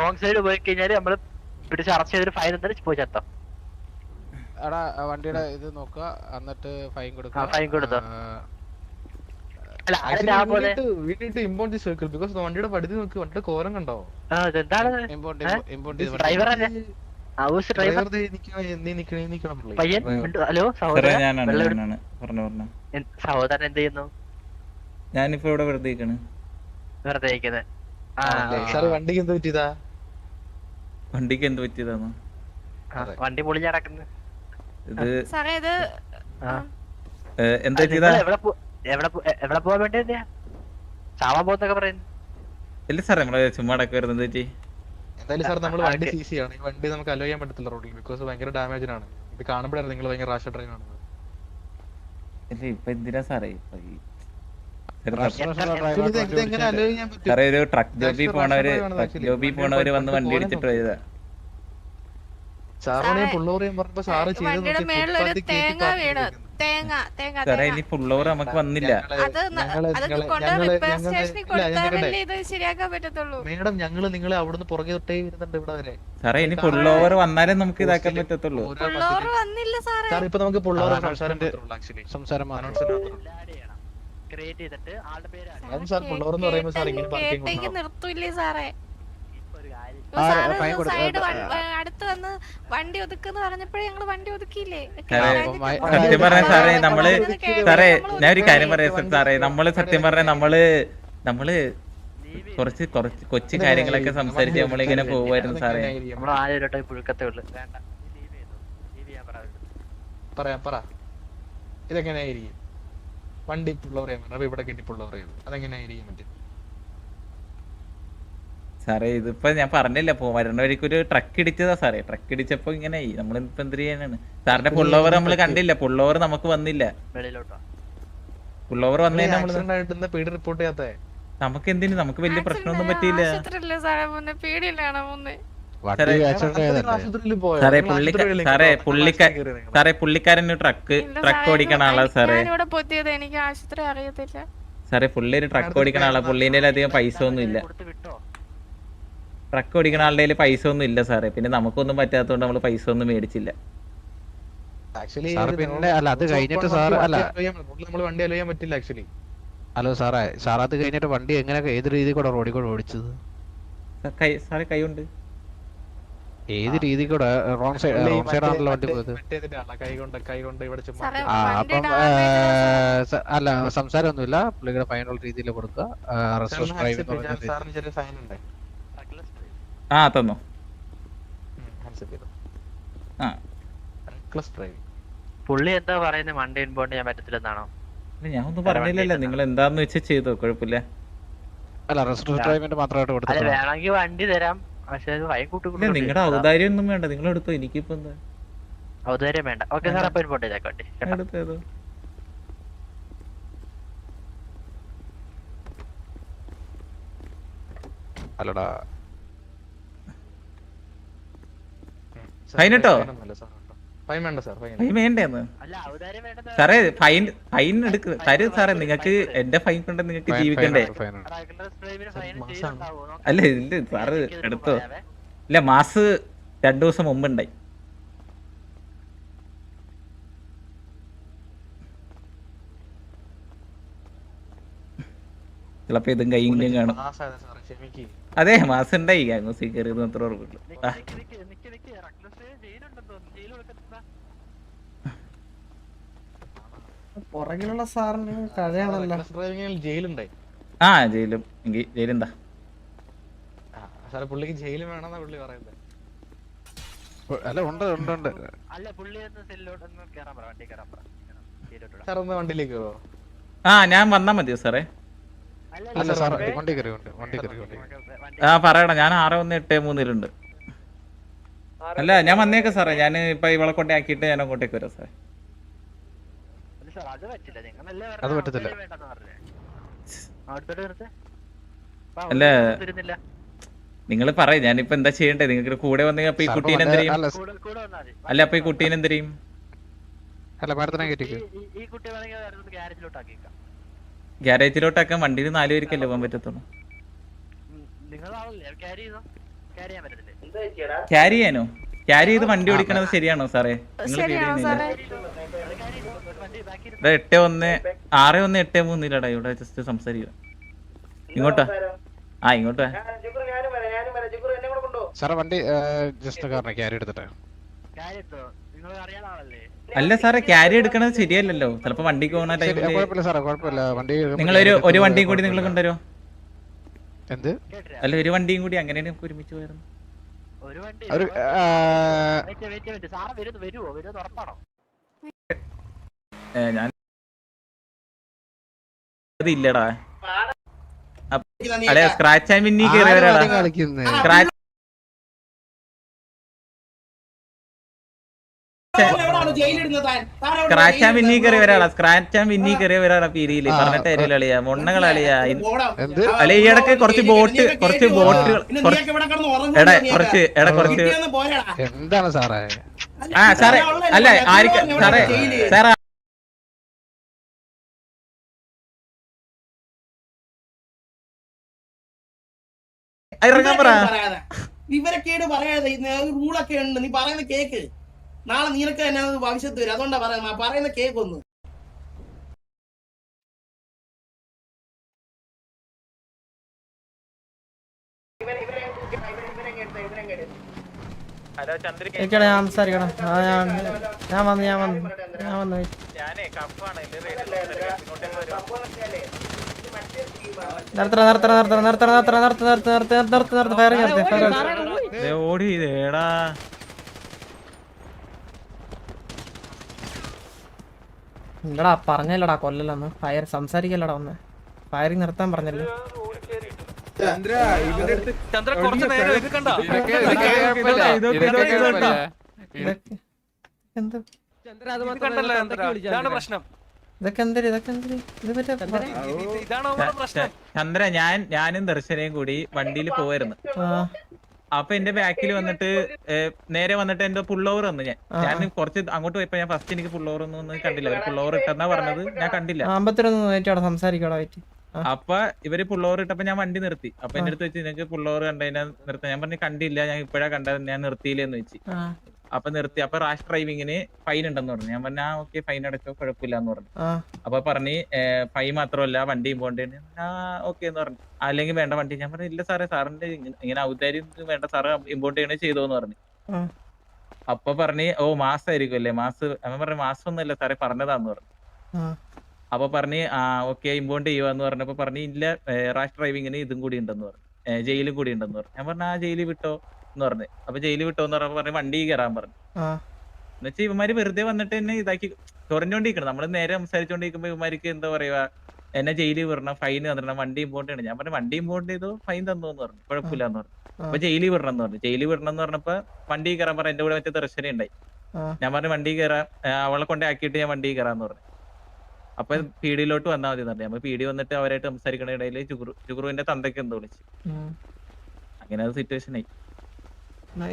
Wrong side പോയി കഴിഞ്ഞാൽ നമ്മൾ പിടിച്ച് അറസ്റ്റ് ചെയ്തൊരു ഫൈൻ എന്തായാലും പോയി ചത്തം. എടാ വണ്ടിയുടെ ഇത് നോക്കുക എന്നിട്ട് ഫൈൻ കൊടുക്കുക. ഫൈൻ കൊടുത്തോ. വണ്ടിയുടെ പടുതി നോക്ക് വണ്ടിയുടെ കോരം കണ്ടോ? ഹലോ സഹോദരൻ എന്ത് ചെയ്യുന്നു? ഞാനിപ്പോ ഇവിടെ വെറുതെ വെറുതെ സാറ് വണ്ടിക്ക് എന്ത് പറ്റിയതാ? വണ്ടിക്ക് എന്ത് പറ്റിയതാന്ന്? വണ്ടി പൊളിഞ്ഞ ഇത് സാറേ ഇത് എന്താ പറ്റിയതാ? എവിടെ പോ- എവിടെ പോ- എവിടെ പോകാൻ വേണ്ടി ചാവാൻ പോകുന്നൊക്കെ പറയുന്നു. ഇല്ല സാറേ നമ്മൾ ചുമ്മാ അടക്കം വരുന്നത് പറ്റി? എന്തായാലും സാർ നമ്മൾ വണ്ടി. സീസ് ചെയ്യണം. ഈ വണ്ടി നമുക്ക് അലോ ചെയ്യാൻ പറ്റത്തില്ല റോഡിൽ ബിക്കോസ് ഭയങ്കര ഡാമേജിനാണ് ഇത് കാണുമ്പോഴാണ് നിങ്ങൾ ഭയങ്കര റാഷ ഡ്രൈവ് ആണ് ഇല്ല ഇപ്പൊ എന്തിനാ സാറേ? സാറേ ഒരു ട്രക്ക് ജോബി പോണവര് ട്രക്ക് ജോബി പോണവര് വന്ന് വണ്ടി അടിച്ചിട്ട്. പോയതാ. സാറേ, ഇനി നമുക്ക് വന്നില്ല. മേഡം ഞങ്ങൾ നിങ്ങളെ അവിടുന്ന് പുറകെ തൊട്ടേ വരുന്നുണ്ട് ഇവിടെ വരെ. സാറേ ഇനി പുള്ളോവർ വന്നാലേ നമുക്ക് ഇതാക്കാൻ പറ്റത്തുള്ളൂ. സാറേ. സാർ ഇപ്പൊ നമുക്ക് പുള്ളോർ ആ, സംസാരം മാത്രമേ ഉള്ളൂ ആക്ച്വലി സംസാരം മാത്രം ക്രിയേറ്റ് ചെയ്തിട്ട് ആളുടെ പേര്. അതും സാർ ഫുള്ളോർ എന്ന് പറയുമ്പോൾ സാർ ഇങ്ങനെ പാർക്കിംഗ് നിർത്തൂല്ലേ സാറേ? അടുത്ത് വന്ന് വണ്ടി ഒതുക്കെന്ന് പറഞ്ഞപ്പോഴേ ഞങ്ങൾ വണ്ടി ഒതുക്കിയില്ലേ. സത്യം പറഞ്ഞാൽ സാറേ നമ്മൾ സാറേ ഞാൻ ഒരു കാര്യം. പറയാം സാറേ നമ്മൾ സത്യം പറഞ്ഞ നമ്മൾ നമ്മൾ കുറച്ച് കുറച്ച് കൊച്ചു കാര്യങ്ങളൊക്കെ സംസാരിച്ച് നമ്മളിങ്ങനെ പോവായിരുന്നു സാറേ. നമ്മൾ ആദ്യമായിട്ട് പുഴുക്കത്തേ ഉള്ളു. പറയാം പറ. ഇതെങ്ങനെയായിരിക്കും? വണ്ടി പുള്ളോർ ചെയ്യാൻ പറഞ്ഞു ഇവിടെ കെട്ടി പുള്ളോർ ചെയ്തു അതെങ്ങനെയായിരിക്കും പറ്റും സാറേ ഇതിപ്പോ ഞാൻ പറഞ്ഞില്ല പോ വരണ വഴിക്ക് ഒരു ട്രക്ക് ഇടിച്ചതാ സാറേ. ട്രക്ക് ഇടിച്ചപ്പോ ഇങ്ങനെ നമ്മളിപ്പോ എന്ത് ചെയ്യാനാണ്? സാറിന്റെ പുള്ളോവർ നമ്മൾ കണ്ടില്ല. പുള്ളോവർ നമുക്ക് വന്നില്ല. വെളിയിലോട്ടോ. പുള്ളോവർ വന്നതിന് പേടി റിപ്പോർട്ട് ചെയ്യാത്തേ? നമുക്ക് എന്തിനു നമുക്ക് വലിയ പ്രശ്നമൊന്നും പറ്റിയില്ല. സാറേ പുള്ളിക്കാരൻ ട്രക്ക് ട്രക്ക് ഓടിക്കണ ആളാ സാറേ. എനിക്ക് ആശുപത്രി അറിയത്തില്ല. സാറേ പുള്ളി ഒരു ട്രക്ക് ഓടിക്കണ ആളാ. പുള്ളിന്റെ അധികം പൈസ ഒന്നും ഇല്ല. ട്രക്ക് ഓടിക്കണ ആളുടെ പൈസ ഒന്നും ഇല്ല സാറേ. പിന്നെ നമുക്കൊന്നും പറ്റാത്തതുകൊണ്ട് നമ്മൾ പൈസ ഒന്നും മേടിച്ചില്ല. പിന്നെ അല്ല, അത് കഴിഞ്ഞിട്ട് സാർ അല്ല. നമ്മൾ വണ്ടി അലോ ചെയ്യാൻ പറ്റില്ല ആക്ച്വലി ഹലോ സാറേ സാർ അത് കഴിഞ്ഞിട്ട് വണ്ടി എങ്ങനെ ഏത് രീതി കൂടെ റോഡിൽ കൂടെ ഓടിച്ചത്? കൈ സാറേ കൈ ഉണ്ട് ഏത് രീതി കൂടെ റോങ് സൈഡ് റോങ് സൈഡ് ആണല്ലോ വണ്ടി പോയത്? അപ്പം അല്ല സംസാരമൊന്നുമില്ല. പുള്ളിയുടെ ഫൈനൽ രീതിയിൽ കൊടുക്കുക. റെസ്റ്റോറന്റ് ഡ്രൈവ് എന്ന്. പറഞ്ഞ സാറിന് ചെറിയ ഫൈൻ ഉണ്ട് ആ തന്നു. പുള്ളി എന്താ പറയുന്നത് വണ്ടി ഇൻബോണ്ട് ഞാൻ പറ്റത്തില്ലെന്നാണോ ഇല്ല, ഞാൻ ഒന്നും പറഞ്ഞില്ലല്ലോ. നിങ്ങൾ എന്താന്ന് വെച്ചാൽ ചെയ്തോ കുഴപ്പമില്ല. അല്ല റെസ്റ്റോറന്റ് ഡ്രൈവിന്റെ മാത്രമായിട്ട് കൊടുത്തു വേണമെങ്കിൽ വണ്ടി തരാം. നിങ്ങളുടെ ഔദാര്യം ഒന്നും വേണ്ട. നിങ്ങൾ എടുത്തോ എനിക്കിപ്പോ എന്താ? ഔദാര്യം വേണ്ട. ഓക്കെ സാർ അപ്പൊ ഇൻപോട്ട് ചെയ്തേക്കോട്ടെ വണ്ടി കേട്ടോ. എടുത്തോ ഏതോ? അല്ലടാ. Sir, Fine വേണ്ട സാർ ഫൈൻ ഫൈൻ വേണ്ടേന്ന്? അല്ല ഔദാര്യം വേണ്ട സാറേ ഫൈൻ ഫൈൻ എടുക്ക്. തരൂ സാറേ നിങ്ങൾക്ക് എന്റെ ഫൈൻ കൊണ്ട് നിങ്ങൾക്ക് ജീവിക്കണ്ടേ? ഫൈൻ അല്ല ഇല്ല സാറ് എടുത്തോ. ഇല്ല മാസ് രണ്ടു ദിവസം മുമ്പ് ഉണ്ടായി ചിലപ്പോ ഇതും കൈയും കാണും. അതെ മാസം ഉണ്ടായി ഗാംഗോസി കയറിയത് മാത്രം ഓർമ്മയുള്ളൂ ആ. പുറകിലുള്ള സാറിന് ജയിലുണ്ടായി. ആ ജയിലും. എങ്കിൽ ജയിലെന്താ? സാറേ പുള്ളിക്ക് ജയിൽ വേണമെന്നാ പുള്ളി പറയുന്നത് അല്ല ഉണ്ട് ഉണ്ട് ഉണ്ട്. അല്ല പുള്ളി ഒന്ന് കേറാൻ പറ വണ്ടി കേറാൻ പറ. സാർ ഒന്ന് വണ്ടിയിലേക്ക് കയറോ ആ ഞാൻ വന്നാ മതിയോ സാറേ? ആ പറയണം ഞാൻ ആറ് ഒന്ന് എട്ട് മൂന്നിലുണ്ട് അല്ല ഞാൻ വന്നേക്കാം സാറേ ഞാൻ ഇപ്പൊ ഇവളെ കൊണ്ടേ ആക്കിയിട്ട് ഞാൻ അങ്ങോട്ടേക്ക് വരാം സാറേ. അത് പറ്റത്തില്ല. അല്ല. നിങ്ങൾ പറയും ഞാനിപ്പോ എന്താ ചെയ്യണ്ടേ? നിങ്ങൾക്ക് കൂടെ വന്നെങ്കിൽ അപ്പൊ ഈ കുട്ടീനെ അല്ല കൂടെ കൂടെ വന്നാൽ അല്ല അപ്പൊ ഈ കുട്ടീനെ എന്ത് ചെയ്യും അല്ല മാഡത്തിനെ കയറ്റിക്ക്. ഈ- ഈ- ഈ കുട്ടി വേണമെങ്കിൽ ഗ്യാരേജിലോട്ട് ആക്കിയേക്കാം ഗ്യാരേജിലോട്ടൊക്കെ വണ്ടിയിൽ നാല് പേർക്കല്ലേ പോകാൻ പറ്റത്തുള്ളൂ. ക്യാരി ചെയ്യാനോ? ക്യാരി ചെയ്ത് വണ്ടി ഓടിക്കണത് ശരിയാണോ സാറേ? നിങ്ങൾ എട്ട് ഒന്ന് ആറ് ഒന്ന് എട്ട് മൂന്നില്ലടാ. ഇവിടെ ജസ്റ്റ് സംസാരിക്കുക. ഇങ്ങോട്ടാ ആ ഇങ്ങോട്ട്. സാറേ വണ്ടി ജസ്റ്റ് കാരണം ക്യാരി എടുത്തിട്ട്. ആളല്ലേ? അല്ല സാറേ ക്യാരി എടുക്കണത് ശരിയല്ലല്ലോ. ചിലപ്പോ വണ്ടിക്ക് പോകുന്ന ടൈമിൽ വണ്ടി നിങ്ങളൊരു ഒരു വണ്ടിയും കൂടി നിങ്ങൾ കൊണ്ടുവരുമോ എന്ത് അല്ല ഒരു വണ്ടിയും കൂടി അങ്ങനെ നമുക്ക് ഒരുമിച്ച് പോയിരുന്നു വണ്ടി ഞാൻ അത് ഇല്ലടാ അല്ലെ സ്ക്രാച്ച് ആൻഡ് വിന്നി വണ്ടി കളിക്കുന്നെ? സ്ക്രാച്ച് സ്ക്രാച്ച് ആൻഡ് വിന്നി കയറിയവരാടാ സ്ക്രാച്ച് ആൻഡ് വിന്നി കയറിയവരാടാ പീരിയിൽ ആ, പറഞ്ഞിട്ട് കാര്യമില്ല അളിയാ. മൊണ്ണകൾ അളിയാ. എന്ത്? അല്ല ഈ ഇടയ്ക്ക് കുറച്ച് ബോട്ട് കുറച്ച് ബോട്ടുകൾ എടാ കുറച്ച് എടാ കുറച്ച് എന്താണ് സാറേ? ആ സാറേ അല്ല ആർക്ക് സാറേ സാറേ ഇറങ്ങാൻ പറ. വിവരക്കേട് പറയാതെ. റൂളൊക്കെ ഉണ്ട്. നീ പറയുന്നത് കേക്ക്. നാളെ നിനക്ക് തന്നെ അത് ഭവിഷ്യത്ത് വരും അതുകൊണ്ടാ പറയുന്നത് പറയുന്ന കേക്ക് ഒന്ന് ഹലോ ചന്ദ്രിക എനിക്കടാ ഞാൻ സംസാരിക്കണം ആ ഞാൻ ഞാൻ വന്നു ഞാൻ വന്നു ഞാൻ വന്നു ഞാനേ കഫാണ് ഇങ്ങോട്ടേക്ക് വരുമോ നിർത്തണ നിർത്തണ നിർത്തണ നിർത്തണ നിർത്തണ നിർത്ത നിർത്ത ദേ ഓടി ഇതേടാ ഇല്ലടാ പറഞ്ഞല്ലടാ കൊല്ലല്ലെന്ന് ഫയർ സംസാരിക്കല്ലടാ ഒന്ന്. ഫയറിങ് നിർത്താൻ പറഞ്ഞല്ലോ? ഇതൊക്കെ ഇതൊക്കെ കുഴപ്പമില്ല. ഇതൊക്കെ കുഴപ്പമില്ല. ഇതൊക്കെ എന്ത്? ഇതൊക്കെ എന്തൊരു ഇതൊക്കെ എന്തൊരു ഇത് നമ്മുടെ പ്രശ്നം. ചന്ദ്ര ഞാൻ ഞാനും ദർശനയും കൂടി വണ്ടിയിൽ പോവായിരുന്നു. അപ്പൊ എന്റെ ബാക്കിൽ വന്നിട്ട് നേരെ വന്നിട്ട് എന്റെ പുള്ളോവർ വന്നു ഞാൻ. ഞാൻ കുറച്ച് അങ്ങോട്ട് പോയപ്പോ ഞാൻ ഫസ്റ്റ് എനിക്ക് പുള്ളോവർ ഒന്നും കണ്ടില്ല. ഒരു പുള്ളോവർ ഇട്ടെന്നാ പറഞ്ഞത് ഞാൻ കണ്ടില്ല. അമ്പത്തിരൊന്ന് വെയിറ്റ് സംസാരിക്കടാ അപ്പൊ ഇവർ പുള്ളോവർ ഇട്ടപ്പോ ഞാൻ വണ്ടി നിർത്തി. അപ്പൊ എന്റെ അടുത്ത് വെച്ച് നിനക്ക് പുള്ളോവർ കണ്ടതിനാ നിർത്താൻ. ഞാൻ പറഞ്ഞു കണ്ടില്ല ഞാൻ ഇപ്പഴാ കണ്ടത് ഞാൻ നിർത്തിയില്ലെന്ന് വെച്ച്. അപ്പൊ നിർത്തി. അപ്പൊ റാഷ് ഡ്രൈവിങ്ങിന് ഫൈൻ ഉണ്ടെന്ന് പറഞ്ഞു. ഞാൻ പറഞ്ഞു ഓക്കെ ഫൈൻ അടച്ചോ കുഴപ്പമില്ല എന്ന് പറഞ്ഞു അപ്പൊ പറഞ്ഞ് ഫൈൻ മാത്രമല്ല വണ്ടിയും ഇമ്പോണ്ടേന് ആ ഓക്കെ എന്ന് പറഞ്ഞു. അല്ലെങ്കിൽ വേണ്ട വണ്ടി. ഞാൻ പറഞ്ഞു ഇല്ല സാറേ സാറിന്റെ ഇങ്ങനെ ഔദാര്യം വേണ്ട സാറ് ഇമ്പോർട്ട് ചെയ്യണേ ചെയ്തോന്ന് പറഞ്ഞു. അപ്പൊ പറഞ്ഞ് ഓ മാസായിരിക്കും അല്ലേ? മാസ് അവൻ പറഞ്ഞു മാസം ഒന്നുമല്ല സാറേ പറഞ്ഞതാന്ന് പറഞ്ഞു. അപ്പൊ പറഞ്ഞു ആ ഓക്കെ ഇമ്പോണ്ട് ചെയ്യുവാന്ന് പറഞ്ഞപ്പോ പറഞ്ഞു ഇല്ല റാഷ് ഡ്രൈവിങ്ങിന് ഇതും കൂടി ഉണ്ടെന്ന് പറഞ്ഞു. ജയിലും കൂടി ഉണ്ടെന്ന് പറഞ്ഞു. ഞാൻ പറഞ്ഞു ആ ജയിലിൽ വിട്ടോ? എന്ന് പറഞ്ഞു. അപ്പൊ ജയിലിൽ വിട്ടോന്ന് പറഞ്ഞപ്പോ പറഞ്ഞു വണ്ടി കയറാൻ പറഞ്ഞു. എന്നുവെച്ചാൽ ഇവന്മാര് വെറുതെ വന്നിട്ട് എന്നെ ഇതാക്കി ചൊറഞ്ഞോണ്ടിരിക്കണം. നമ്മൾ നേരെ സംസാരിച്ചോണ്ടിരിക്കുമ്പോ ഇവന്മാർക്ക് എന്താ പറയാ എന്നെ ജയിലിൽ വിടണം ഫൈൻ തന്നിരണം വണ്ടി ഇമ്പോർട്ട് ചെയ്യണം. ഞാൻ പറഞ്ഞു വണ്ടി ഇമ്പോർട്ട് ചെയ്തു ഫൈൻ തന്നു എന്ന് പറഞ്ഞു. കുഴപ്പമില്ല എന്ന് പറഞ്ഞു. അപ്പൊ ജയിലിൽ വിടണം എന്ന് പറഞ്ഞു. ജയിലിൽ വിടണം എന്ന് പറഞ്ഞപ്പോ വണ്ടി കയറാൻ പറഞ്ഞു എന്റെ കൂടെ മറ്റേ ദർശനം ഉണ്ടായി. ഞാൻ പറഞ്ഞു വണ്ടി കയറാൻ അവളെ കൊണ്ടേ ആക്കിയിട്ട് ഞാൻ വണ്ടി കയറാന്ന് പറഞ്ഞു. അപ്പൊ പീടിയിലോട്ട് വന്നാൽ മതി പറഞ്ഞു. അപ്പൊ പീടി വന്നിട്ട് അവരായിട്ട് സംസാരിക്കണ ഇടയിൽ ജുഗുറു ജുഗുറുവിന്റെ തന്തയ്ക്ക് എന്തോ വിളിച്ചു. അങ്ങനെ അത് സിറ്റുവേഷൻ ആയി.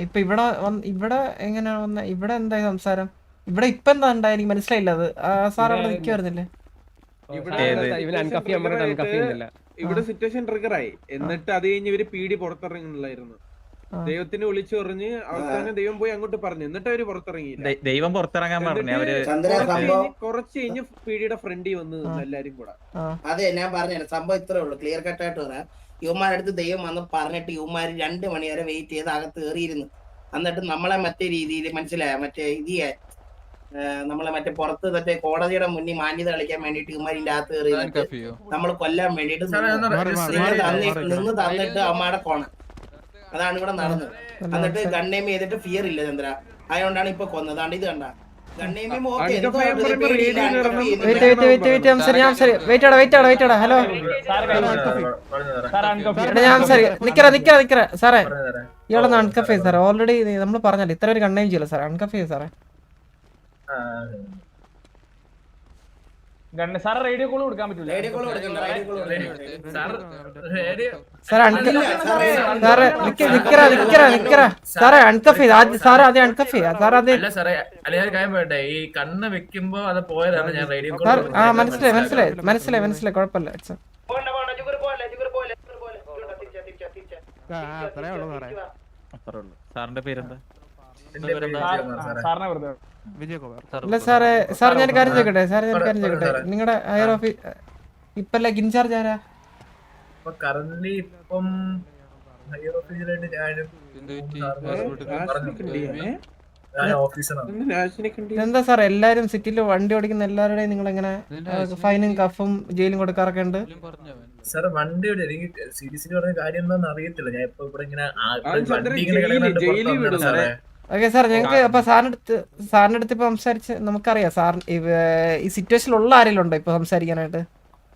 ഇപ്പൊ ഇവിടെ ഇവിടെ എങ്ങനെയാണ് വന്ന? ഇവിടെ എന്തായി സംസാരം? ഇവിടെ ഇപ്പൊ എന്താ ഉണ്ടായി? എനിക്ക് മനസ്സിലായില്ല അത്. സാർ അവിടെ നിൽക്കുവായിരുന്നില്ലേ? ഇവിടെ സിറ്റുവേഷൻ ട്രിഗർ ആയി. എന്നിട്ട് അത് കഴിഞ്ഞ് ഇവർ പീടി പുറത്തിറങ്ങുന്നില്ലായിരുന്നു. ദൈവത്തിന് വിളിച്ചു പറഞ്ഞ് അവസാനം ദൈവം പോയി അങ്ങോട്ട് പറഞ്ഞു. എന്നിട്ട് അവർ പുറത്തിറങ്ങി ദൈവം പുറത്തിറങ്ങാൻ പറഞ്ഞു. അവർ കുറച്ച് കഴിഞ്ഞ് പീടിയുടെ ഫ്രണ്ടി വന്ന്. എല്ലാരും കൂടെ. അതെ ഞാൻ പറഞ്ഞു സംഭവം ഇത്രേ ഉള്ളൂ. ക്ലിയർ കട്ട് ആയിട്ട് പറയാം. യുവമാരുടെ അടുത്ത് ദൈവം വന്ന് പറഞ്ഞിട്ട് യുവമാര് രണ്ട് മണി വരെ വെയിറ്റ് ചെയ്ത് അകത്ത് കയറിയിരുന്നു എന്നിട്ട് നമ്മളെ മറ്റേ രീതിയിൽ മനസ്സിലായ? മറ്റേ ഇത് നമ്മളെ മറ്റേ പുറത്ത് മറ്റേ കോടതിയുടെ മുന്നിൽ മാന്യത കളിക്കാൻ വേണ്ടിട്ട് യുവമാരിന്റെ അകത്ത് കയറി നമ്മൾ കൊല്ലാൻ വേണ്ടിട്ട് നിന്ന് തന്നി- നിന്ന് തന്നിട്ട് അമ്മയുടെ കോണ. അതാണ് ഇവിടെ നടന്നത്. എന്നിട്ട് ഗണ്ണേം ചെയ്തിട്ട് ഫിയർ ഇല്ല ചന്ദ്ര. അതുകൊണ്ടാണ് ഇപ്പൊ കൊന്നത്. അതാണ് ഇത് കണ്ട. ഹലോ ഞാൻ സംസാരി നിക്കറ നിക്കറ നിക്കറ. സാറേ ഇയാളൊന്ന് അൺകഫ് ചെയ്ത് സാറേ ഓൾറെഡി നമ്മൾ പറഞ്ഞല്ലോ ഇത്ര ഒരു കണ്ണയും ചെയ്യില്ല സാറേ അൺകഫ് ചെയ്ത് സാറേ കോൾ കൊടുക്കണ്ട, റേഡിയോ കോൾ കൊടുക്കാൻ പറ്റില്ല സാറേ, സാറേ നിക്ക നിക്കറ നിക്കറ നിക്കറ. സാറേ അൺകഫ് ചെയ്ത് സാറേ ആദ്യം അൺകഫ് ചെയ്യ സാർ കാര്യം ഈ കണ്ണ് വെക്കുമ്പോ അത് പോയതാണ് ഞാൻ റേഡിയോ സാർ ആ മനസ്സിലായി മനസ്സിലായി മനസ്സിലായി മനസ്സിലായി കുഴപ്പമില്ല സാറിന്റെ പേരെന്താ? അല്ല സാറേ. സാർ ഞാൻ കാര്യം ചോദിക്കട്ടെ? സാർ ഞാൻ കാര്യം ചോദിക്കട്ടെ? നിങ്ങളുടെ ഹയർ ഓഫീസ് ഇപ്പൊ ലൈക്ക് ഇൻചാർജ് ആരാ? ഇപ്പൊ കറന്റ് ഇപ്പം ഹയർ ഓഫീസറായിട്ട് ഞാനും എന്താ സാർ എല്ലാരും സിറ്റിയിൽ വണ്ടി ഓടിക്കുന്ന എല്ലാവരുടെയും നിങ്ങൾ എങ്ങനെ ഫൈനും കഫും ജയിലും കൊടുക്കാറൊക്കെ ഉണ്ട്? സാർ വണ്ടി സീരിയസ്ലി പറഞ്ഞ കാര്യം എന്താണെന്ന് അറിയത്തില്ല. ഞാൻ ഇപ്പൊ ഇവിടെ ഇങ്ങനെ ഓക്കെ സാർ ഞങ്ങൾക്ക് അപ്പൊ സാറിനടുത്ത് സാറിനടുത്ത് അടുത്ത് ഇപ്പൊ സംസാരിച്ച് നമുക്കറിയാം. സാർ ഈ സിറ്റുവേഷനിൽ ഉള്ള ആരെങ്കിലും ഉണ്ടോ ഇപ്പൊ സംസാരിക്കാനായിട്ട്?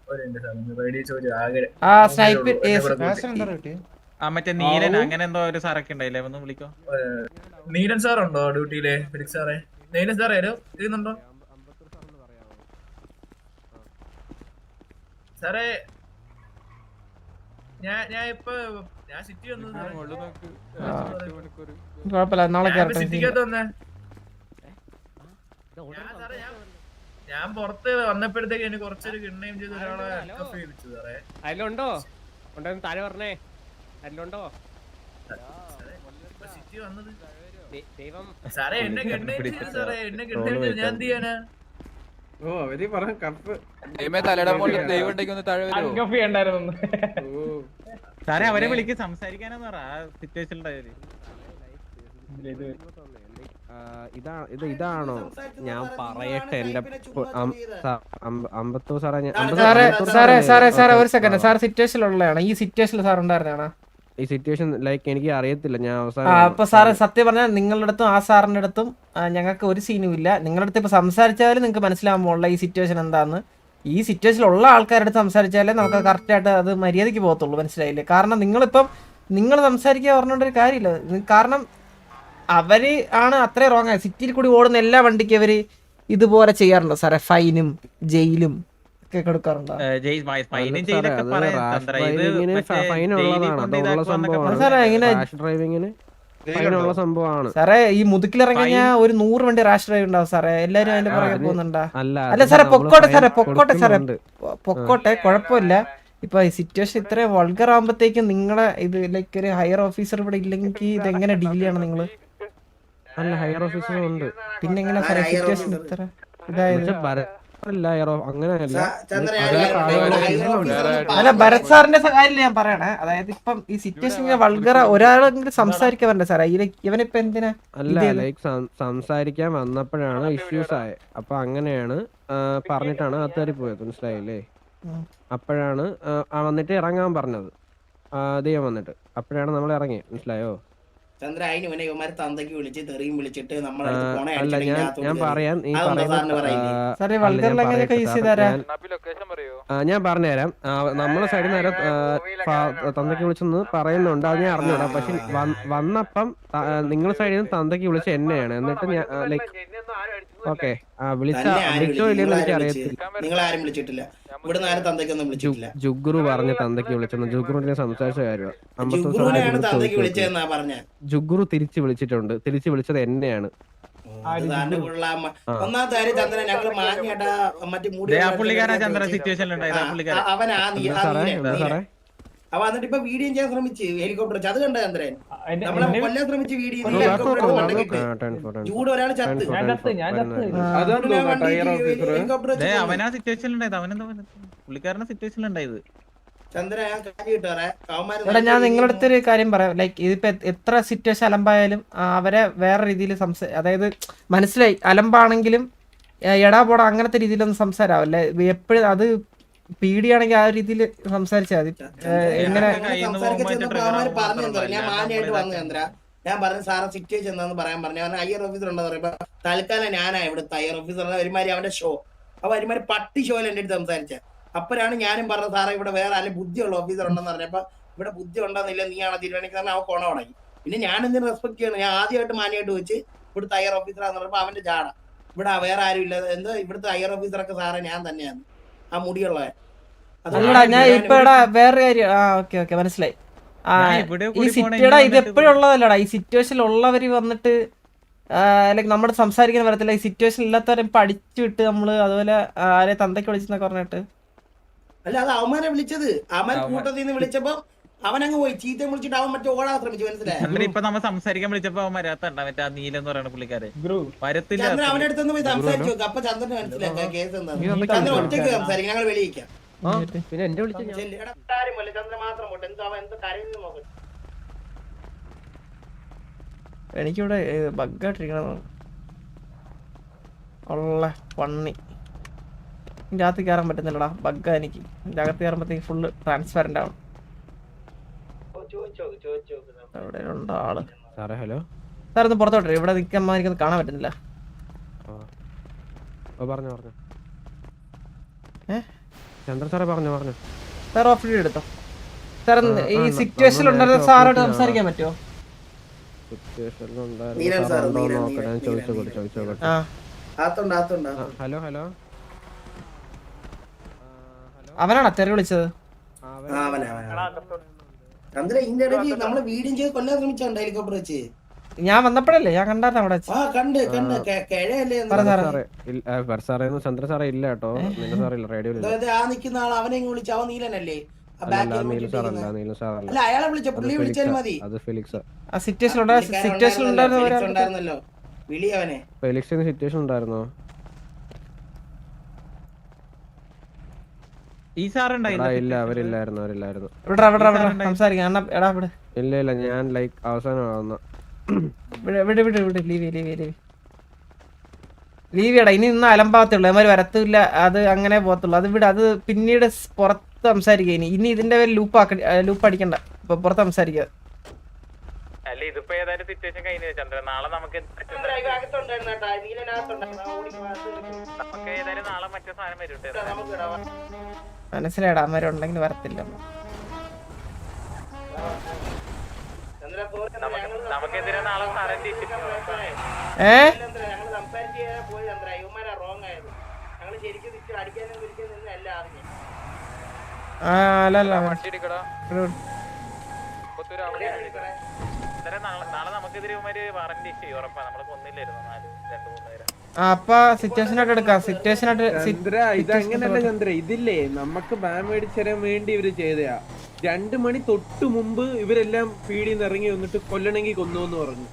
സാർ ആ സ്നൈപ്പിൽ മറ്റേ നീലൻ അങ്ങനെ എന്തോ ഒരു സാറൊക്കെ ഉണ്ടായില്ലേ? ഒന്ന് വിളിക്കോ. നീലൻ സാർ ഉണ്ടോ ഡ്യൂട്ടിയിലെ? ഫിലിക്സ് സാറേ. നീലൻ സാറേ ആരോ ചെയ്യുന്നുണ്ടോ? സാറേ ഞാൻ ഞാൻ ഇപ്പൊ ഞാൻ. കുഴപ്പമില്ല നാളെ പുറത്ത് വന്നപ്പോഴത്തേക്ക് എനിക്ക് കുറച്ചൊരു കിണ്ണയും ചെയ്ത് ഒരാളെ സാറേ. അതിലുണ്ടോ ഉണ്ടെന്ന് താഴെ പറഞ്ഞേ. അതിലുണ്ടോ സിറ്റി വന്നത്. ദൈവം. സാറേ എന്നെ കിണ്ണയും ചെയ്തു സാറേ എന്നെ കിണ്ണയും ചെയ്തു. ഞാൻ എന്ത് ചെയ്യാനാ? ഓ അവർ പറഞ്ഞ കപ്പ് തലയുടെ ദൈവം ഉണ്ടെങ്കിൽ ഒന്ന് താഴെ വരുമോ ഓ. സാറേ അവരെ വിളിക്ക് സംസാരിക്കാനെന്ന് പറ. ആ സിറ്റുവേഷൻ ഉണ്ടായത്. ഇതാ ഇത് ഇതാണോ? ഞാൻ പറയട്ടെ എന്റെ അമ്പത്തൂർ സാറേ സാറേ സാറേ സാറേ ഒരു. സെക്കൻഡ് സാർ സിറ്റുവേഷനിലുള്ളതാണ് ഈ സിറ്റുവേഷനിൽ സാർ ഉണ്ടായിരുന്നാണ് ഈ സിറ്റുവേഷൻ ലൈക്ക് എനിക്ക് അറിയത്തില്ല. ഞാൻ അവസാനം അപ്പൊ സാറ് സത്യം പറഞ്ഞാൽ നിങ്ങളുടെ അടുത്തും ആ സാറിന്റെ അടുത്തും ഞങ്ങൾക്ക് ഒരു സീനും ഇല്ല. നിങ്ങളുടെ അടുത്ത് ഇപ്പൊ സംസാരിച്ചാലും നിങ്ങൾക്ക് മനസ്സിലാകുമ്പോൾ ഈ സിറ്റുവേഷൻ എന്താന്ന്. ഈ സിറ്റുവേഷനിലുള്ള ആൾക്കാരുടെ അടുത്ത് സംസാരിച്ചാലേ നമുക്ക് കറക്റ്റ് ആയിട്ട് അത് മര്യാദയ്ക്ക് പോകത്തുള്ളൂ മനസ്സിലായില്ലേ? കാരണം നിങ്ങളിപ്പം നിങ്ങൾ സംസാരിക്കുക പറഞ്ഞോണ്ട് ഒരു കാര്യമില്ല കാരണം അവർ ആണ് അത്രേ റോങ് ആയത്. സിറ്റിയിൽ കൂടി ഓടുന്ന എല്ലാ വണ്ടിക്കും അവർ ഇതുപോലെ ചെയ്യാറുണ്ടോ. സാറേ ഫൈനും ജയിലും ഒക്കെ കൊടുക്കാറുണ്ടോ? സാറേ, ജയിലൊക്കെ സംഭവമാണ്. സാറേ, ഈ മുതുക്കിലിറങ്ങി കഴിഞ്ഞാൽ ഒരു നൂറ് വണ്ടി റാഷ് ഡ്രൈവ് ഉണ്ടാവും സാറേ. എല്ലാരും അതിന്റെ പുറകെ പോകുന്നുണ്ടാ? അല്ല സാറേ പൊക്കോട്ടെ സാറേ പൊക്കോട്ടെ സാറേ. പൊക്കോട്ടെ കുഴപ്പമില്ല. ഇപ്പൊ ഈ സിറ്റുവേഷൻ ഇത്രയും വൾഗർ ആകുമ്പോഴത്തേക്കും നിങ്ങളെ ഇത് ലൈക്ക് ഒരു ഹയർ ഓഫീസർ ഇവിടെ ഇല്ലെങ്കിൽ ഇത് എങ്ങനെ ഡീൽ ചെയ്യണം നിങ്ങൾ? അല്ല ഹയർ ഓഫീസർ ഉണ്ട്. പിന്നെ എങ്ങനെ സാറേ സിറ്റുവേഷൻ. ഇത്ര ഇതായത്? അല്ല അങ്ങനെയല്ല അല്ല. ഭരത് സാറിന്റെ കാര്യം ഞാൻ പറയണേ. അതായത് ഇപ്പം ഈ സിറ്റുവേഷൻ വൾഗറ ഒരാളെങ്കിലും സംസാരിക്കാൻ വരണ്ട സാറേ? ഈ ഇവനിപ്പോ എന്തിനാ അല്ല ലൈക്ക് സംസാരിക്കാൻ വന്നപ്പോഴാണ് ഇഷ്യൂസ് ആയ അപ്പൊ അങ്ങനെയാണ് പറഞ്ഞിട്ടാണ് അത്തേറി പോയത്. മനസ്സിലായില്ലേ? അപ്പോഴാണ് വന്നിട്ട് ഇറങ്ങാൻ പറഞ്ഞത്. ദൈവം വന്നിട്ട്. അപ്പോഴാണ് നമ്മൾ ഇറങ്ങി മനസ്സിലായോ? ചന്ദ്ര അതിന് മുന്നേ ഇവന്മാര് തന്തയ്ക്ക് വിളിച്ച് തെറിയും വിളിച്ചിട്ട് നമ്മളെ അടുത്ത് ഞാൻ പറയാം പറയാൻ ഈ പറയുന്ന സാറിന് യൂസ് ചെയ്താരാ ആ, ഞാൻ പറഞ്ഞുതരാം. നമ്മളെ സൈഡിൽ നിന്ന് തന്തയ്ക്ക് വിളിച്ചെന്ന് പറയുന്നുണ്ട്. അത് ഞാൻ അറിഞ്ഞൂടാ പക്ഷെ വന്ന- വന്നപ്പം നിങ്ങളെ സൈഡിൽ നിന്ന് തന്തയ്ക്ക് വിളിച്ച എന്നെയാണ്. എന്നിട്ട് ഞാൻ ലൈക്ക് ഓക്കെ. വിളിച്ച? ഇല്ലെന്ന് എനിക്ക് അറിയത്തില്ല ജുഗ്രു ജുഗുറു പറഞ്ഞ തന്തയ്ക്ക് വിളിച്ചെന്ന്. ജുഗുറിനെ സംസാരിച്ച കാര്യമാണ്. ജുഗ്രു ജുഗുറു തിരിച്ചു വിളിച്ചിട്ടുണ്ട്. തിരിച്ചു വിളിച്ചത് എന്നെയാണ്. ഒന്നാമത്തെ കാര്യം ചന്ദ്രൻ ഞങ്ങൾ മാങ്ങിയാട്ടാ മറ്റേ മുടി ദേ, പുള്ളിക്കാരൻ ചന്ദ്രൻ ആ അവൻ നീ- എന്നിട്ട് ഇപ്പൊ വീഡിയോ ചെയ്യാൻ ശ്രമിച്ച് ഹെലികോപ്റ്റർ. അത് കണ്ട ചന്ദ്രൻ? നമ്മളെ കൊല്ലാൻ ശ്രമിച്ച് വീഡിയോ. ചൂട് ഒരാൾ ചത്ത്. ഹെലികോപ്റ്റർ. അവനാ സിറ്റുവേഷനിലുണ്ടായത് അവനെന്താ പറയുന്നത്? പുള്ളിക്കാരന്റെ സിറ്റുവേഷനിൽ എടാ ഞാൻ നിങ്ങളുടെ അടുത്ത് ഒരു കാര്യം പറയാം. ലൈക്ക് ഇതിപ്പോ എത്ര സിറ്റുവേഷൻ അലമ്പായാലും അവരെ വേറെ രീതിയിൽ സംസാ അതായത് മനസ്സിലായി അലമ്പാണെങ്കിലും എടാ പോടാ അങ്ങനത്തെ രീതിയിലൊന്നും സംസാരാവല്ലേ എപ്പോഴും അത് പീഡിയാണെങ്കിൽ ആ രീതിയിൽ സംസാരിച്ചാൽ മതി. എങ്ങനെ ഞാൻ പറഞ്ഞു സാറെ സിറ്റുവേഷൻ എന്താന്ന് പറയാൻ പറഞ്ഞു. അവൻ ഹയർ ഓഫീസർ ഉണ്ടെന്ന് പറയുമ്പോ തൽക്കാലം ഞാനാ ഇവിടുത്തെ ഹയർ ഓഫീസർ ഒരുമാതിരി അവന്റെ ഷോ അപ്പൊ ഒരുമാതിരി പട്ടി ഷോയിൽ എന്റെ അടുത്ത് സംസാരിച്ച. അപ്പോഴാണ് ഞാനും പറഞ്ഞത് സാറേ ഇവിടെ വേറെ ആരും ബുദ്ധിയുള്ള ഓഫീസർ ഉണ്ടെന്ന് പറഞ്ഞപ്പോൾ ഇവിടെ ബുദ്ധി ഉണ്ടെന്നില്ല നീയാണ് തീരുമാനിക്കുന്നത്. അവൻ കോണ തുടങ്ങി പിന്നെ ഞാൻ എന്തിനു റെസ്പെക്ട് ചെയ്യണം? ഞാൻ ആദ്യമായിട്ട് മാനിയായിട്ട് വെച്ച് ഇവിടുത്തെ ഹയർ ഓഫീസറാന്ന് പറഞ്ഞപ്പോ അവന്റെ ജാട. ഇവിടെ വേറെ ആരും ഇല്ല. എന്ത് ഇവിടുത്തെ ഹയർ ഓഫീസറൊക്കെ സാറേ ഞാൻ തന്നെയാണ്. ആ മുടിയുള്ളവൻ. അല്ലടാ ഞാൻ വേറെ കാര്യം ആ ഓക്കെ ഓക്കെ മനസ്സിലായി. ആ ഈ ഇത് എപ്പോഴും ഉള്ളതല്ലടാ ഈ സിറ്റുവേഷനിൽ ഉള്ളവര് വന്നിട്ട് ലൈക്ക് നമ്മുടെ സംസാരിക്കാൻ വരത്തില്ല ഈ സിറ്റുവേഷൻ ഇല്ലാത്തവരെ പഠിച്ചിട്ട് അടിച്ചു വിട്ട് നമ്മൾ അതുപോലെ ആരെ തന്തയ്ക്ക് വിളിച്ചെന്നൊക്കെ പറഞ്ഞിട്ട് അല്ല അത് അവന്മാരെ വിളിച്ചത്. അവന്മാർ അവന്മാർ- കൂട്ടത്തിൽ നിന്ന് വിളിച്ചപ്പോ അവനങ്ങ് പോയി. ചീത്ത വിളിച്ചിട്ട് അവൻ മറ്റേ ഓടാൻ ശ്രമിച്ചു മനസ്സിലായി? ചന്ദ്രൻ ഇപ്പൊ നമ്മൾ സംസാരിക്കാൻ വിളിച്ചപ്പോ അവൻ വരാത്തണ്ട മറ്റേ ആ നീല എന്ന് പറയുന്ന പുള്ളിക്കാരെ. വരത്തില്ല ചന്ദ്രൻ അവന്റെ അടുത്തൊന്ന് പോയി സംസാരിച്ചു നോക്ക്. അപ്പൊ ചന്ദ്രന് മനസ്സിലാക്കാം കേസ് എന്താ ചന്ദ്രൻ ഒറ്റയ്ക്ക് സംസാരിക്കും. ഞങ്ങൾ വെളിയിക്കാം. പിന്നെ എന്റെ വിളിച്ചു ചന്ദ്രൻ മാത്രം പോട്ടെ. എന്തോ അവൻ എന്ത് കരയുന്നു നോക്കട്ടെ എനിക്കിവിടെ ബഗ്ഗായിട്ടിരിക്കണം ഉള്ള പന്നി. ഇതിന്റെ അകത്ത് കയറാൻ പറ്റുന്നില്ലടാ. ബഗ്ഗാ എനിക്ക്. ഇതിന്റെ അകത്ത് കയറുമ്പോഴത്തേക്ക് ഫുള്ള് ട്രാൻസ്പെറന്റ് ആണ് എവിടെ ഉണ്ട് ആൾ? സാറേ ഹലോ? സാർ ഒന്ന് പുറത്തോട്ടെ ഇവിടെ നിൽക്കാൻ എനിക്കൊന്ന് കാണാൻ പറ്റുന്നില്ല. ഓ. പറഞ്ഞു പറഞ്ഞു. ഏ? ചന്ദ്ര സാറേ പറഞ്ഞു പറഞ്ഞു. സാർ ഓഫ് ഡ്യൂട്ടി എടുത്തോ? സാർ ഒന്ന് ആ, ഈ സിറ്റുവേഷനിൽ നമ്മൾ ഉണ്ടായിരുന്ന നേരത്തെ സാറോട് off സംസാരിക്കാൻ പറ്റുമോ? ഹലോ നീലൻ സാർ, ഉണ്ടായിരുന്നു നീലൻ, നോക്കട്ടെ ഞാൻ നീലൻ, ചോദിച്ചോട്ടെ നീലൻ. ചോദിച്ചോട്ടെ ആ ആത്തുണ്ട് ആത്തുണ്ട് ആ, ഹലോ ഹലോ അവനാണോ തെറി വിളിച്ചത്? നമ്മൾ വീടും ചെയ്ത് കൊല്ലാൻ ശ്രമിച്ചുണ്ട് ഹെലികോപ്റ്റർ വെച്ച്? ഞാൻ വന്നപ്പോഴല്ലേ ഞാൻ കണ്ടായിരുന്നു അവിടെ വെച്ച്. ആ കണ്ട് കണ്ട്. കെ- കിഴയല്ലേ എന്ന് പറ സാറേ. സാറേ. ഇല്ല, ആ, ബർ സാറേ ഒന്നും ചന്ദ്ര സാറേ ഇല്ല കേട്ടോ. നിന്റെ സാറേ ഇല്ല റേഡിയോയിൽ ആ നിൽക്കുന്ന ആൾ അവനെ ഇങ്ങ് വിളിച്ച് അവൻ നീലനല്ലേ? ആ ബാക്കിൽ അല്ല നീലു വിളിച്ചിട്ടിരിക്കുന്ന. സാറല്ല അല്ല അയാളെ വിളിച്ച പുള്ളി വിളിച്ചാൽ മതി. അത് ഫെലിക്സ്. ആ സിറ്റുവേഷൻ ഉണ്ടായിരുന്നു സിറ്റുവേഷൻ ഉണ്ടായിരുന്നല്ലോ. വിളി അവനെ. ഫെലിക്സിന് സിറ്റുവേഷൻ ഉണ്ടായിരുന്നോ? ഈ ഇല്ല അവരില്ലായിരുന്നു അവരില്ലായിരുന്നു. ഇവിടെ ഇവിടെ ഇവിടെ സംസാരിക്കാം അണ്ണാ എടാ ഇവിടെ ഇല്ല ഇല്ല ഞാൻ ലൈക്ക് അവസാനം വന്ന ഇവിടെ ഇവിടെ ഇവിടെ ഇവിടെ ലീവ് ലീവ് ലീവ്. ലീവ് എടാ ഇനി ഇന്ന് അവന്മാർ വരത്തില്ല അത് അങ്ങനെ പോകത്തുള്ളൂ. അത് ഇവിടെ അത് പിന്നീട് പുറത്ത് സംസാരിക്കുക ഇനി. ഇനി ഇതിന്റെ പേര് ലൂപ്പ് ആക്കി ലൂപ്പ് അടിക്കണ്ട. ഇപ്പൊ പുറത്ത് സംസാരിക്കുക അല്ല ഇതിപ്പോ ഏതായാലും സിറ്റുവേഷൻ കഴിഞ്ഞു ചന്ദ്രൻ നാളെ നമുക്ക് നമുക്ക് ഏതായാലും നാളെ മറ്റേ സാധനം വരും. മനസ്സിലായടാ അവന്മാരുണ്ടെങ്കിൽ വരത്തില്ല. നമുക്കെതിരെ നാളെ സാധനം ഏ? തിരിച്ച് ആദ്യം. ആ അല്ല അല്ല നാളെ നാളെ നമുക്കെതിരെ ഇവന്മാര് വാറന്റി ചെയ്യും ഉറപ്പാ. നമ്മളെ കൊന്നില്ലായിരുന്നു നാല് രണ്ട് മൂന്ന് പേരെ ആ അപ്പൊ സിറ്റുവേഷൻ ആയിട്ട് എടുക്കാം. സിറ്റുവേഷൻ ആയിട്ട് സി- ചന്ദ്ര ഇതങ്ങനല്ല ചന്ദ്ര. ഇതില്ലേ നമുക്ക് ബാൻ മേടിച്ചരാൻ വേണ്ടി ഇവർ ചെയ്തയാ. രണ്ടു മണി തൊട്ട് മുമ്പ് ഇവരെല്ലാം പീടിന്ന് ഇറങ്ങി വന്നിട്ട് കൊല്ലണമെങ്കിൽ കൊന്നു എന്ന് പറഞ്ഞു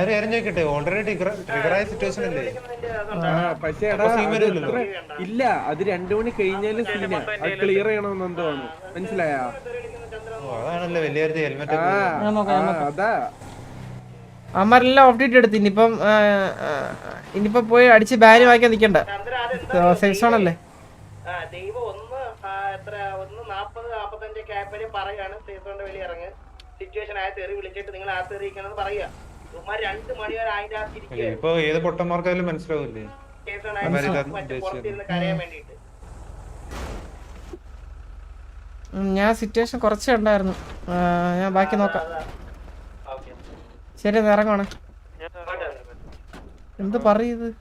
കാര്യം ചോദിക്കട്ടെ? ഓൾറെഡി ട്രിഗറായ സിറ്റുവേഷൻ അല്ലേ ആ പക്ഷേ എടാ അത് അത്ര- ഇല്ല അത് രണ്ടു മണി കഴിഞ്ഞാലും സീന അത് ക്ലിയർ ചെയ്യണമെന്ന് എന്തോ ആണ്. മനസ്സിലായാ? അതാണല്ലോ വലിയ ഹെൽമെറ്റ് അതാ. ഡ്യൂട്ടി എടുത്ത് ഇനിയിപ്പം ഇനിയിപ്പം പോയി അടിച്ച് ബാന് വാങ്ങിക്കാൻ അതെന്താ സേഫ് സോൺ അല്ലേ? ദൈവം ഒന്ന് എത്ര ഒന്ന് പറയാണ് വെളി ഇറങ്ങ്. സിറ്റുവേഷൻ ആയ തെറി വിളിച്ചിട്ട് നിങ്ങൾ ആ തെറിയിക്കണമെന്ന് പറയുക. രണ്ട് മണി വരെ അതിന്റെ അകത്ത് ഇരിക്കുകയാണ്. ഇപ്പൊ ഏത് പൊട്ടന്മാർക്കായാലും മനസ്സിലാവില്ലേ. പുറത്തിരുന്ന് കരയാൻ വേണ്ടിയിട്ട്. ഞാൻ സിറ്റുവേഷൻ കുറച്ചേ ഉണ്ടായിരുന്നു. ഞാൻ ബാക്കി നോക്കാം. ശരി ഇറങ്ങണേ ഇറങ്ങുവാണേ എന്ത് പറയുന്നത്